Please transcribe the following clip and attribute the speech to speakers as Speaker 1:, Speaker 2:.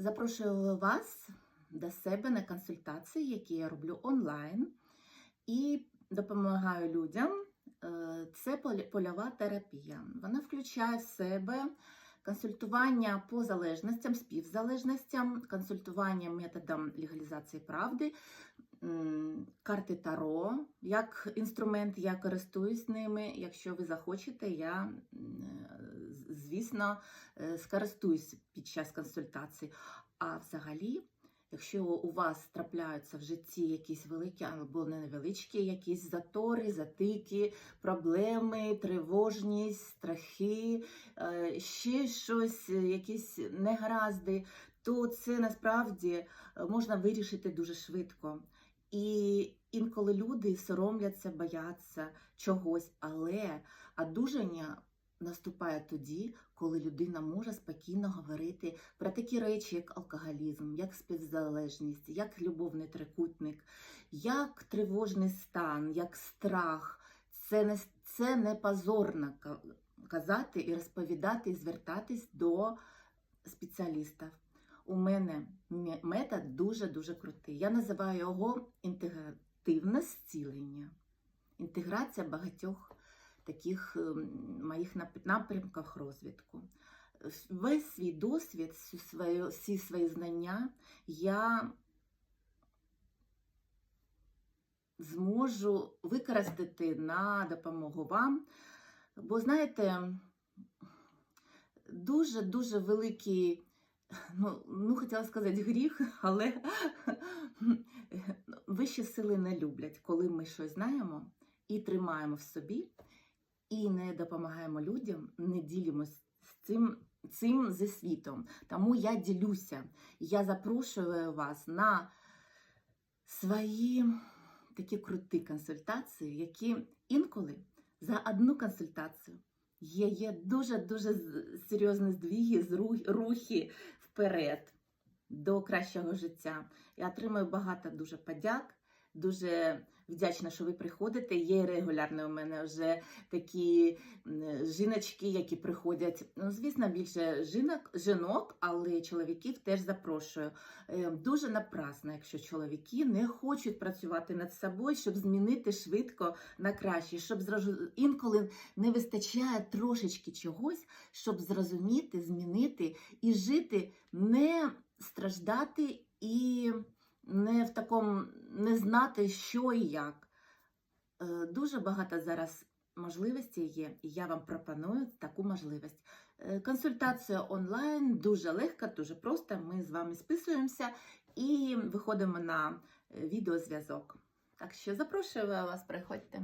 Speaker 1: Запрошую вас до себе на консультації, які я роблю онлайн, і допомагаю людям. Е, Це польова терапія. Вона включає в себе консультування по залежностям, співзалежностям, консультування методом легалізації правди, карти Таро як інструмент, я користуюсь ними. Якщо ви захочете, я, звісно, е, скористуюсь під час консультацій. А взагалі, якщо у вас трапляються в житті якісь великі або невеличкі, якісь затори, затики, проблеми, тривожність, страхи, е, ще щось, якісь негаразди, то це насправді е, можна вирішити дуже швидко. І інколи люди соромляться, бояться чогось, але одужання наступає тоді, коли людина може спокійно говорити про такі речі, як алкоголізм, як співзалежність, як любовний трикутник, як тривожний стан, як страх. Це не, це не позорно казати і розповідати, і звертатись до спеціалістів. У мене ме- метод дуже-дуже крутий. Я називаю його інтегративне зцілення. Інтеграція багатьох таких ем, моїх напрямках розвитку. Весь свій досвід, всі свої знання я зможу використати на допомогу вам. Бо, знаєте, дуже-дуже великий, ну, ну хотіла сказати гріх, але вищі сили не люблять, коли ми щось знаємо і тримаємо в собі, і не допомагаємо людям, не ділимось з цим. Цим зі світом. Тому я ділюся. Я запрошую вас на свої такі круті консультації, які інколи за одну консультацію є, є дуже-дуже серйозні здвіги, рухи вперед до кращого життя. Я отримую багато дуже подяк. Дуже вдячна, що ви приходите. Є регулярно у мене вже такі жіночки, які приходять. Ну, звісно, більше жінок, жінок, але чоловіків теж запрошую. Е, Дуже напрасно, якщо чоловіки не хочуть працювати над собою, щоб змінити швидко на краще, щоб зрозу- інколи не вистачає трошечки чогось, щоб зрозуміти, змінити і жити, не страждати і не в такому не знати, що і як. Е, Дуже багато зараз можливостей є, і я вам пропоную таку можливість. Е, Консультація онлайн дуже легка, дуже просто. Ми з вами списуємося і виходимо на е, відеозв'язок. Так що запрошую вас, приходьте.